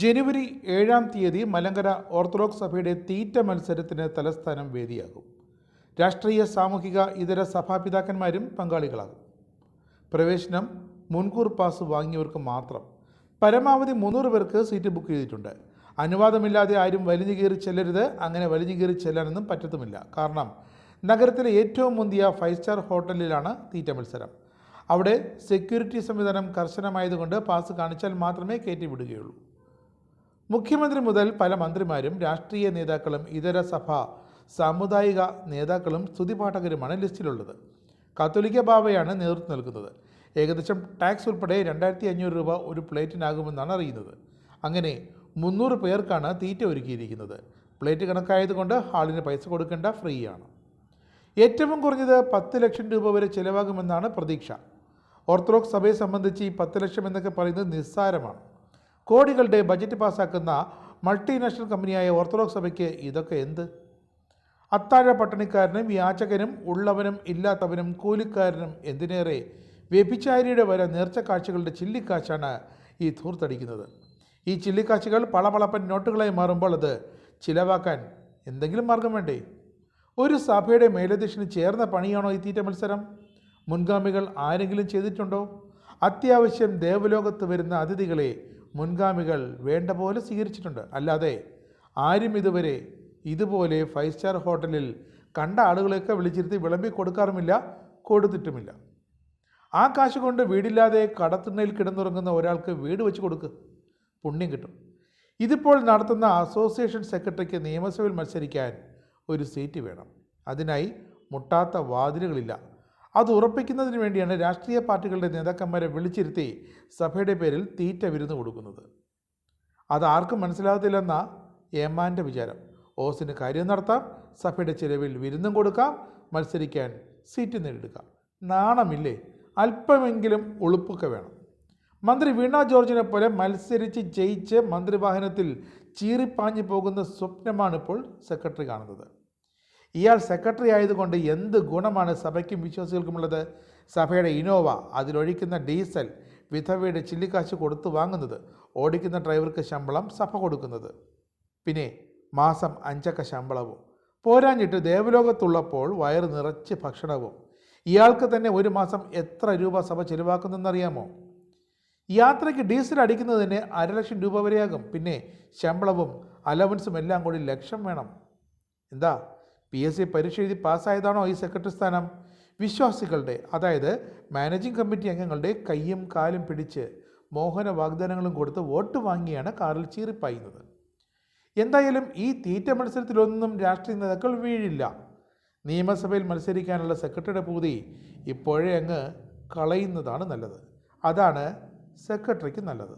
ജനുവരി ഏഴാം തീയതി മലങ്കര ഓർത്തഡോക്സ് സഭയുടെ തീറ്റ മത്സരത്തിന് തലസ്ഥാനം വേദിയാകും. രാഷ്ട്രീയ സാമൂഹിക ഇതര സഭാപിതാക്കന്മാരും പങ്കാളികളാകും. പ്രവേശനം മുൻകൂർ പാസ് വാങ്ങിയവർക്ക് മാത്രം. പരമാവധി മുന്നൂറ് പേർക്ക് സീറ്റ് ബുക്ക് ചെയ്തിട്ടുണ്ട്. അനുവാദമില്ലാതെ ആരും വലിഞ്ഞു കയറി ചെല്ലരുത്. അങ്ങനെ വലിഞ്ഞു കയറി ചെല്ലാനൊന്നും പറ്റത്തുമില്ല. കാരണം നഗരത്തിലെ ഏറ്റവും മുന്തിയ ഫൈവ് സ്റ്റാർ ഹോട്ടലിലാണ് തീറ്റ മത്സരം. അവിടെ സെക്യൂരിറ്റി സംവിധാനം കർശനമായതുകൊണ്ട് പാസ് കാണിച്ചാൽ മാത്രമേ കയറ്റി വിടുകയുള്ളൂ. മുഖ്യമന്ത്രി മുതൽ പല മന്ത്രിമാരും രാഷ്ട്രീയ നേതാക്കളും ഇതര സഭ സാമുദായിക നേതാക്കളും സ്തുതിപാഠകരുമാണ് ലിസ്റ്റിലുള്ളത്. കാത്തോലിക്ക ബാബയാണ് നേതൃത്വം നൽകുന്നത്. ഏകദേശം ടാക്സ് ഉൾപ്പെടെ രണ്ടായിരത്തി അഞ്ഞൂറ് രൂപ ഒരു പ്ലേറ്റിനാകുമെന്നാണ് അറിയുന്നത്. അങ്ങനെ മുന്നൂറ് പേർക്കാണ് തീറ്റ ഒരുക്കിയിരിക്കുന്നത്. പ്ലേറ്റ് കണക്കായതുകൊണ്ട് ഹാളിന് പൈസ കൊടുക്കേണ്ട ഫ്രീ ആണ് ഏറ്റവും കുറഞ്ഞത് പത്ത് ലക്ഷം രൂപ വരെ ചിലവാകുമെന്നാണ് പ്രതീക്ഷ. ഓർത്തഡോക്സ് സഭയെ സംബന്ധിച്ച് ഈ പത്ത് ലക്ഷം എന്നൊക്കെ പറയുന്നത് നിസ്സാരമാണ്. കോടികളുടെ ബജറ്റ് പാസ്സാക്കുന്ന മൾട്ടിനാഷണൽ കമ്പനിയായ ഓർത്തഡോക്സ് സഭയ്ക്ക് ഇതൊക്കെ എന്ത്? അത്താഴ പട്ടണിക്കാരനും യാചകനും ഉള്ളവനും ഇല്ലാത്തവനും കൂലിക്കാരനും എന്തിനേറെ വ്യഭിചാരിയുടെ വരെ നേർച്ച കാഴ്ചകളുടെ ചില്ലിക്കാശാണ് ഈ ധൂർത്തടിക്കുന്നത്. ഈ ചില്ലിക്കാശുകൾ പളപളപ്പൻ നോട്ടുകളായി മാറുമ്പോൾ അത് ചിലവാക്കാൻ എന്തെങ്കിലും മാർഗം വേണ്ടേ? ഒരു സഭയുടെ മേലധ്യക്ഷന് ചേർന്ന പണിയാണോ ഈ തീറ്റ മത്സരം? മുൻഗാമികൾ ആരെങ്കിലും ചെയ്തിട്ടുണ്ടോ? അത്യാവശ്യം ദേവലോകത്ത് വരുന്ന അതിഥികളെ മുൻഗാമികൾ വേണ്ട പോലെ സ്വീകരിച്ചിട്ടുണ്ട്. അല്ലാതെ ആരും ഇതുവരെ ഇതുപോലെ ഫൈവ് സ്റ്റാർ ഹോട്ടലിൽ കണ്ട ആളുകളെയൊക്കെ വിളിച്ചിരുത്തി വിളമ്പി കൊടുക്കാറുമില്ല കൊടുത്തിട്ടുമില്ല. ആ കാശ് കൊണ്ട് വീടില്ലാതെ കടത്തിണ്ണയിൽ കിടന്നുറങ്ങുന്ന ഒരാൾക്ക് വീട് വെച്ച് കൊടുക്കുക പുണ്യം കിട്ടും. ഇതിപ്പോൾ നടത്തുന്ന അസോസിയേഷൻ സെക്രട്ടറിക്ക് നിയമസഭയിൽ മത്സരിക്കാൻ ഒരു സീറ്റ് വേണം. അതിനായി മുട്ടാത്ത വാതിലുകളില്ല. അത് ഉറപ്പിക്കുന്നതിന് വേണ്ടിയാണ് രാഷ്ട്രീയ പാർട്ടികളുടെ നേതാക്കന്മാരെ വിളിച്ചിരുത്തി സഭയുടെ പേരിൽ തീറ്റ വിരുന്ന് കൊടുക്കുന്നത്. അത് ആർക്കും മനസ്സിലാകത്തില്ലെന്ന ഏമാന്റെ വിചാരം. ഓസിന് കാര്യം നടത്താം സഭയുടെ ചിലവിൽ വിരുന്നും കൊടുക്കാം മത്സരിക്കാൻ സീറ്റ് നേടിയെടുക്കാം. നാണമില്ലേ? അല്പമെങ്കിലും ഉളുപ്പൊക്കെ വേണം. മന്ത്രി വീണ ജോർജിനെ പോലെ മത്സരിച്ച് ജയിച്ച് മന്ത്രിവാഹനത്തിൽ ചീറിപ്പാഞ്ഞു പോകുന്ന സ്വപ്നമാണിപ്പോൾ സെക്രട്ടറി കാണുന്നത്. ഇയാൾ സെക്രട്ടറി ആയതുകൊണ്ട് എന്ത് ഗുണമാണ് സഭയ്ക്കും വിശ്വാസികൾക്കുമുള്ളത്? സഭയുടെ ഇനോവ അതിലൊഴിക്കുന്ന ഡീസൽ വിധവയുടെ ചില്ലിക്കാശ് കൊടുത്തു വാങ്ങുന്നത് ഓടിക്കുന്ന ഡ്രൈവർക്ക് ശമ്പളം സഭ കൊടുക്കുന്നത്. പിന്നെ മാസം അഞ്ചക്ക ശമ്പളവും. പോരാഞ്ഞിട്ട് ദേവലോകത്തുള്ളപ്പോൾ വയറ് നിറച്ച് ഭക്ഷണവും. ഇയാൾക്ക് തന്നെ ഒരു മാസം എത്ര രൂപ സഭ ചെലവാക്കുന്നതെന്നറിയാമോ യാത്രയ്ക്ക് ഡീസൽ അടിക്കുന്നതിന് അരലക്ഷം രൂപ വരെയാകും. പിന്നെ ശമ്പളവും അലവൻസും എല്ലാം കൂടി ലക്ഷം വേണം. എന്താ? പി എസ് സി പരീക്ഷ എഴുതി പാസ്സായതാണോ ഈ സെക്രട്ടറി സ്ഥാനം? വിശ്വാസികളുടെ അതായത് മാനേജിംഗ് കമ്മിറ്റി അംഗങ്ങളുടെ കയ്യും കാലും പിടിച്ച് മോഹന വാഗ്ദാനങ്ങളും കൊടുത്ത് വോട്ട് വാങ്ങിയാണ് കാറിൽ ചീറിപ്പായുന്നത്. എന്തായാലും ഈ തീറ്റ മത്സരത്തിലൊന്നും രാഷ്ട്രീയ നേതാക്കൾ വീഴില്ല. നിയമസഭയിൽ മത്സരിക്കാനുള്ള സെക്രട്ടറിയുടെ പൂതി ഇപ്പോഴേ അങ്ങ് കളയുന്നതാണ് നല്ലത്. അതാണ് സെക്രട്ടറിക്ക് നല്ലത്.